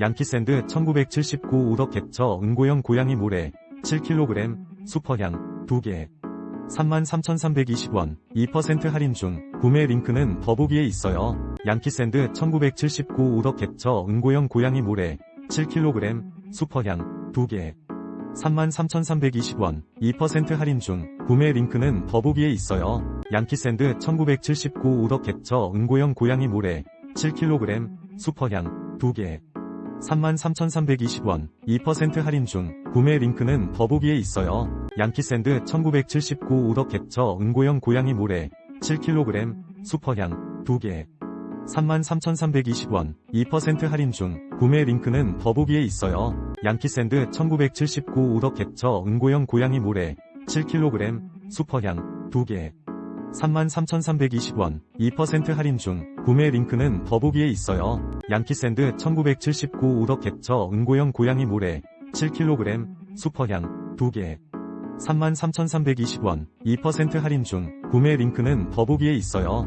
양키샌드 1979 우럭 캡처 응고형 고양이 모래 7kg 수퍼향 2개 33,320원 2% 할인 중 구매 링크는 더보기에 있어요. 양키샌드 1979 우럭 캡처 응고형 고양이 모래 7kg 수퍼향 2개 33,320원 2% 할인 중 구매 링크는 더보기에 있어요. 양키샌드 1979 우럭 캡처 응고형 고양이 모래 7kg 수퍼향 2개 33,320원 2% 할인 중 구매 링크는 더보기에 있어요. 양키샌드 1979 우럭 캡처 응고형 고양이 모래 7kg 수퍼향 2개 33,320원 2% 할인 중 구매 링크는 더보기에 있어요. 양키샌드 1979 우럭 캡처 응고형 고양이 모래 7kg 수퍼향 2개 33,320원 2% 할인 중 구매 링크는 더보기에 있어요. 양키샌드 1979 우럭 캡처 응고형 고양이 모래 7kg 수퍼향 2개 33,320원 2% 할인 중 구매 링크는 더보기에 있어요.